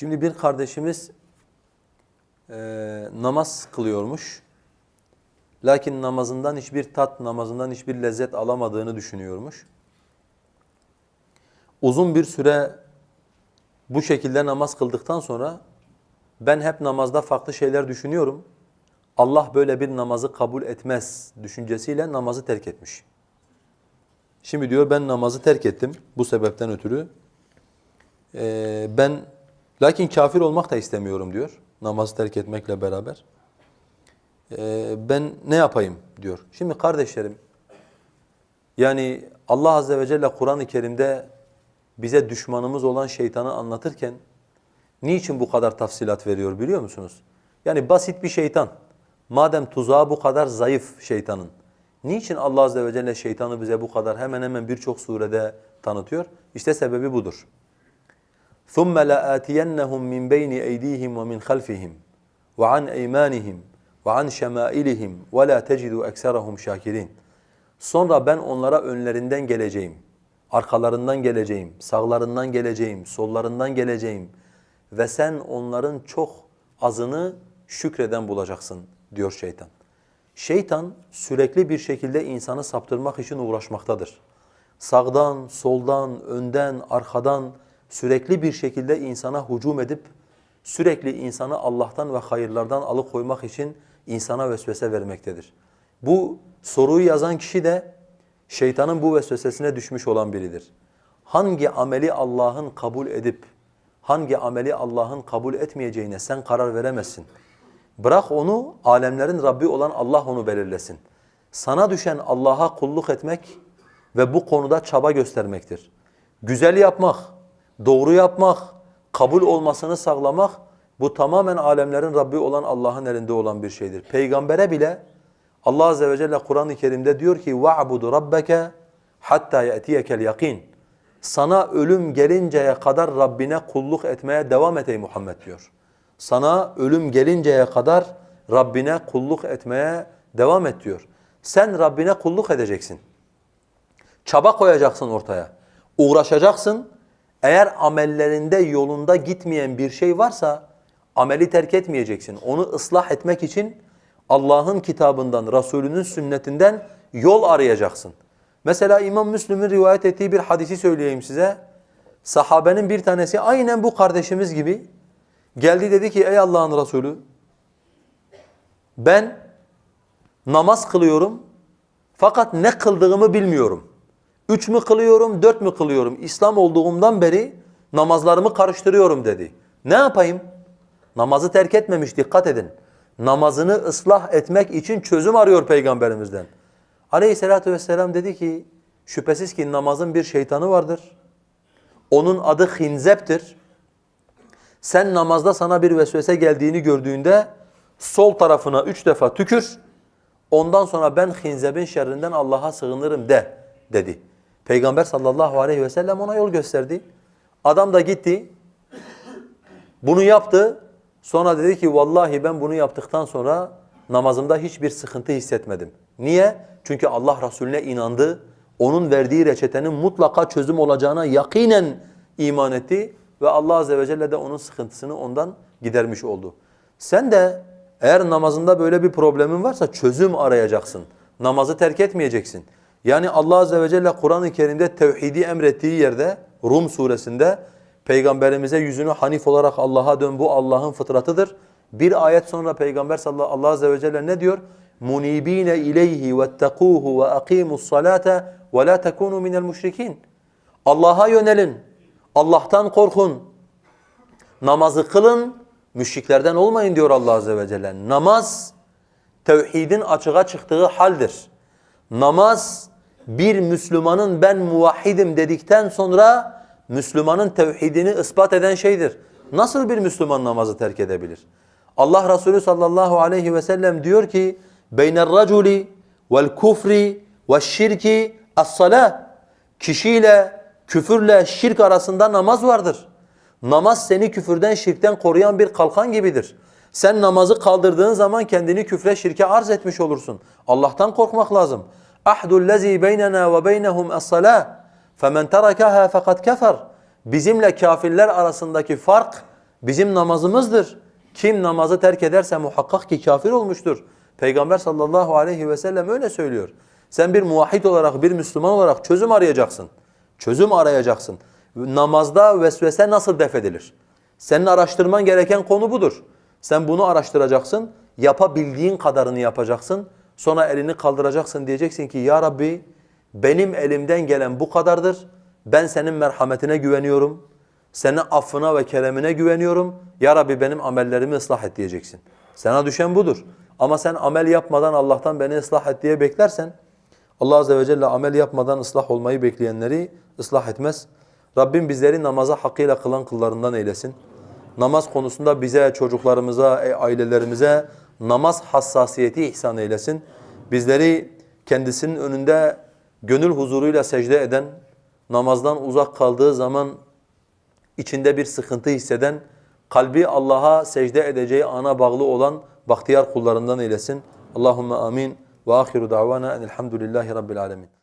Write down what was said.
Şimdi bir kardeşimiz eee, namaz kılıyormuş. Lakin namazından hiçbir tat, namazından hiçbir lezzet alamadığını düşünüyormuş. Uzun bir süre bu şekilde namaz kıldıktan sonra ben hep namazda farklı şeyler düşünüyorum. Allah böyle bir namazı kabul etmez düşüncesiyle namazı terk etmiş. Şimdi diyor ben namazı terk ettim bu sebepten ötürü. Ee, ben lakin kafir olmak da istemiyorum diyor namazı terk etmekle beraber. Ee, ben ne yapayım diyor. Şimdi kardeşlerim yani Allah Azze ve Celle Kur'an-ı Kerim'de bize düşmanımız olan şeytanı anlatırken niçin bu kadar tafsilat veriyor biliyor musunuz? Yani basit bir şeytan. Madem tuzağı bu kadar zayıf şeytanın. Niçin Allah Azze ve Celle şeytanı bize bu kadar hemen hemen birçok surede tanıtıyor? İşte sebebi budur. ثُمَّ لَآتِيَنَّهُمْ مِنْ بَيْنِ اَيْدِيهِمْ وَمِنْ خَلْفِهِمْ وَعَنْ اَيْمَانِهِمْ وَعَنْ شَمَائِلِهِمْ وَلَا تَجِدُوا اَكْسَرَهُمْ شَاكِرِينَ Sonra ben onlara önlerinden geleceğim, arkalarından geleceğim, sağlarından geleceğim, sollarından geleceğim ve sen onların çok azını şükreden bulacaksın diyor şeytan. Şeytan sürekli bir şekilde insanı saptırmak için uğraşmaktadır. Sağdan, soldan, önden, arkadan sürekli bir şekilde insana hücum edip sürekli insanı Allah'tan ve hayırlardan alıkoymak için insana vesvese vermektedir. Bu soruyu yazan kişi de şeytanın bu vesvesesine düşmüş olan biridir. Hangi ameli Allah'ın kabul edip hangi ameli Allah'ın kabul etmeyeceğine sen karar veremezsin. Bırak onu alemlerin Rabbi olan Allah onu belirlesin. Sana düşen Allah'a kulluk etmek ve bu konuda çaba göstermektir. Güzel yapmak, doğru yapmak, kabul olmasını sağlamak bu tamamen alemlerin Rabbi olan Allah'ın elinde olan bir şeydir. Peygambere bile Allah azze ve celle Kur'an-ı Kerim'de diyor ki vabudu rabbeke hatta yetiyekel yakin. Sana ölüm gelinceye kadar Rabbine kulluk etmeye devam et ey Muhammed diyor. Sana ölüm gelinceye kadar Rabbine kulluk etmeye devam et diyor. Sen Rabbine kulluk edeceksin. Çaba koyacaksın ortaya. Uğraşacaksın eğer amellerinde yolunda gitmeyen bir şey varsa ameli terk etmeyeceksin. Onu ıslah etmek için Allah'ın kitabından, Resulünün sünnetinden yol arayacaksın. Mesela İmam Müslim'in rivayet ettiği bir hadisi söyleyeyim size. Sahabenin bir tanesi aynen bu kardeşimiz gibi geldi dedi ki ey Allah'ın Resulü ben namaz kılıyorum fakat ne kıldığımı bilmiyorum. Üç mü kılıyorum, dört mü kılıyorum? İslam olduğumdan beri namazlarımı karıştırıyorum dedi. Ne yapayım? Namazı terk etmemiş dikkat edin. Namazını ıslah etmek için çözüm arıyor peygamberimizden. Aleyhissalatu vesselam dedi ki şüphesiz ki namazın bir şeytanı vardır. Onun adı hinzeptir. Sen namazda sana bir vesvese geldiğini gördüğünde sol tarafına üç defa tükür. Ondan sonra ben hinzebin şerrinden Allah'a sığınırım de dedi. Peygamber sallallahu aleyhi ve sellem ona yol gösterdi. Adam da gitti. Bunu yaptı. Sonra dedi ki vallahi ben bunu yaptıktan sonra namazımda hiçbir sıkıntı hissetmedim. Niye? Çünkü Allah Resulüne inandı. Onun verdiği reçetenin mutlaka çözüm olacağına yakinen iman etti ve Allah azze ve celle de onun sıkıntısını ondan gidermiş oldu. Sen de eğer namazında böyle bir problemin varsa çözüm arayacaksın. Namazı terk etmeyeceksin. Yani Allah azze ve celle Kur'an-ı Kerim'de tevhidi emrettiği yerde Rum suresinde peygamberimize yüzünü hanif olarak Allah'a dön bu Allah'ın fıtratıdır. Bir ayet sonra peygamber sallallahu Allah azze ve celle ne diyor? Munibine ileyhi vettekuhu ve akimus salate ve la tekunu minel. Allah'a yönelin. Allah'tan korkun. Namazı kılın. Müşriklerden olmayın diyor Allah azze ve celle. Namaz tevhidin açığa çıktığı haldir. Namaz bir Müslümanın ben muvahhidim dedikten sonra Müslümanın tevhidini ispat eden şeydir. Nasıl bir Müslüman namazı terk edebilir? Allah Resulü sallallahu aleyhi ve sellem diyor ki beyner raculi vel kufri ve şirki as-salah. Kişiyle, küfürle, şirk arasında namaz vardır. Namaz seni küfürden, şirkten koruyan bir kalkan gibidir. Sen namazı kaldırdığın zaman kendini küfre, şirke arz etmiş olursun. Allah'tan korkmak lazım. Ahdul lezi beynena ve beynehum es-salah. Femen terakaha fakat kefer. Bizimle kafirler arasındaki fark bizim namazımızdır. Kim namazı terk ederse muhakkak ki kafir olmuştur. Peygamber sallallahu aleyhi ve sellem öyle söylüyor. Sen bir muvahhid olarak, bir Müslüman olarak çözüm arayacaksın. Çözüm arayacaksın. Namazda vesvese nasıl def edilir? Senin araştırman gereken konu budur. Sen bunu araştıracaksın, yapabildiğin kadarını yapacaksın. Sonra elini kaldıracaksın diyeceksin ki ya Rabbi benim elimden gelen bu kadardır. Ben senin merhametine güveniyorum. Senin affına ve keremine güveniyorum. Ya Rabbi benim amellerimi ıslah et diyeceksin. Sana düşen budur. Ama sen amel yapmadan Allah'tan beni ıslah et diye beklersen Allah Azze ve Celle amel yapmadan ıslah olmayı bekleyenleri ıslah etmez. Rabbim bizleri namaza hakkıyla kılan kullarından eylesin. Namaz konusunda bize, çocuklarımıza, e, ailelerimize namaz hassasiyeti ihsan eylesin. Bizleri kendisinin önünde gönül huzuruyla secde eden, namazdan uzak kaldığı zaman içinde bir sıkıntı hisseden, kalbi Allah'a secde edeceği ana bağlı olan bahtiyar kullarından eylesin. Allahumme amin ve ahiru davana enelhamdülillahi rabbil alemin.